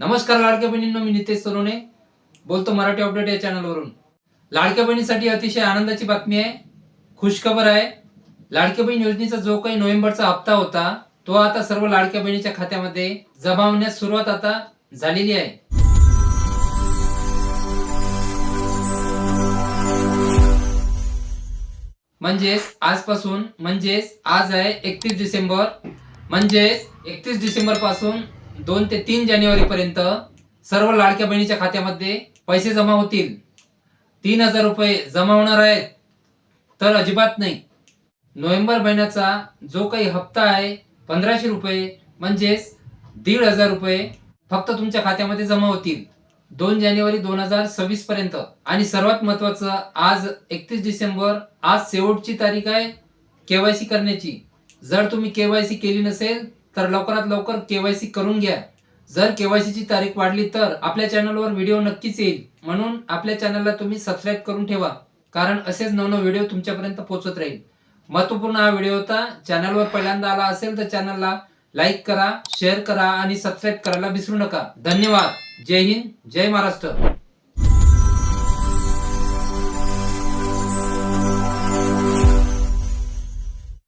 नमस्कार लाडक्या बहिणींनो मी नितेश सोनवणे. बोलतो मराठी अपडेट या चॅनलवरून. लाडक्या बहिणीसाठी अतिशय आनंदाची बातमी आहे. खुशखबर आहे. लाडक्या बहीण योजनेचा जो काही नोव्हेंबरचा हप्ता होता तो आता सर्व लाडक्या बहिणीच्या खात्यामध्ये जमा होण्यास सुरुवात आता झालेली आहे. म्हणजेच आजपासून म्हणजेच आज आहे एकतीस डिसेंबर. म्हणजेच एकतीस डिसेंबरपासून दोन ते तीन जानेवारीपर्यंत सर्व लाडक्या बहिणीच्या खात्यामध्ये पैसे जमा होतील. तीन हजार रुपये जमा होणार आहेत. तर अजिबात नाही. नोव्हेंबर महिन्याचा जो काही हप्ता आहे पंधराशे रुपये म्हणजेच दीड हजार रुपये फक्त तुमच्या खात्यामध्ये जमा होतील. दोन जानेवारी दोन हजार सव्वीस पर्यंत आणि सर्वात महत्वाचं आज एकतीस डिसेंबर आज शेवटची तारीख आहे केवायसी करण्याची. जर तुम्ही केवायसी केली नसेल तर लवकरात लवकर केवायसी करून घ्या. जर केवायसी ची तारीख वाढली तर आपल्या चॅनलवर व्हिडिओ नक्कीच येईल. म्हणून आपल्या चॅनलला तुम्ही सबस्क्राईब करून ठेवा कारण असेच नवनव व्हिडिओ तुमच्यापर्यंत पोहोचत राहील. महत्त्वपूर्ण हा व्हिडिओ होता. चॅनलवर पहिल्यांदा आला असेल तर चॅनलला लाईक करा शेअर करा आणि सबस्क्राईब करायला विसरू नका. धन्यवाद. जय हिंद. जय महाराष्ट्र.